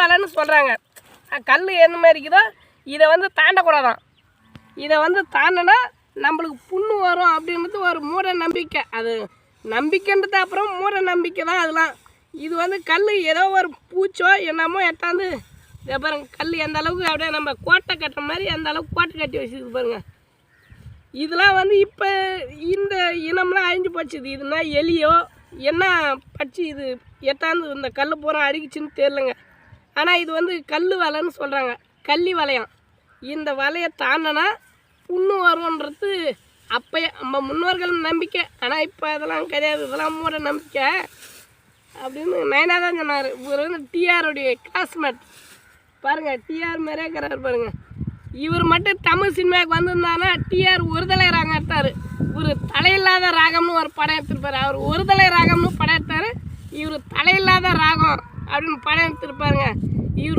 வலைன்னு சொல்கிறாங்க கல் என்ன மாதிரி இருக்குதோ இதை வந்து தாண்டக்கூடாதான். இதை வந்து தாண்டினா நம்மளுக்கு புண்ணு வரும் அப்படின்றது ஒரு மூட நம்பிக்கை. அது நம்பிக்கைன்றது அப்புறம் மூட நம்பிக்கை தான் அதெல்லாம். இது வந்து கல் ஏதோ ஒரு பூச்சோ என்னமோ எட்டாந்து இதை பாருங்க கல் எந்த அளவுக்கு அப்படியே நம்ம கோட்டை கட்டுற மாதிரி அந்த அளவுக்கு கோட்டை கட்டி வச்சுருக்கு பாருங்க. இதெல்லாம் வந்து இப்போ இந்த இனம்லாம் அழிஞ்சு போச்சுது. இதுனா எலியோ என்ன பச்சு இது? எட்டாந்து இந்த கல் பூரா அடிக்குச்சுன்னு தெரிலங்க ஆனால் இது வந்து கல் வலைன்னு சொல்கிறாங்க கள்ளி வலையம். இந்த வலையை தாண்டினா புண்ணு வரும்ன்றது அப்போ நம்ம முன்னோர்கள் நம்பிக்கை. ஆனால் இப்போ அதெல்லாம் கிடையாது. இதெல்லாம் மூட நம்பிக்கை. அப்படின்னு நைனா தான் சொன்னார். இவர் வந்து டிஆருடைய கிளாஸ்மேட் பாருங்கள் டிஆர் மாதிரியே இருக்கிறாரு பாருங்கள் இவர் மட்டும் தமிழ் சினிமாவுக்கு வந்திருந்தானா டிஆர் ஒரு தலை ராகம் எடுத்தார். இவர் தலையில்லாத ராகம்னு ஒரு படம் எடுத்திருப்பார். அவர் ஒரு தலை ராகம்னு படம் எடுத்தார். இவர் தலையில்லாத ராகம். அப்படின்னு படம் எடுத்துருப்பாருங்க இவர்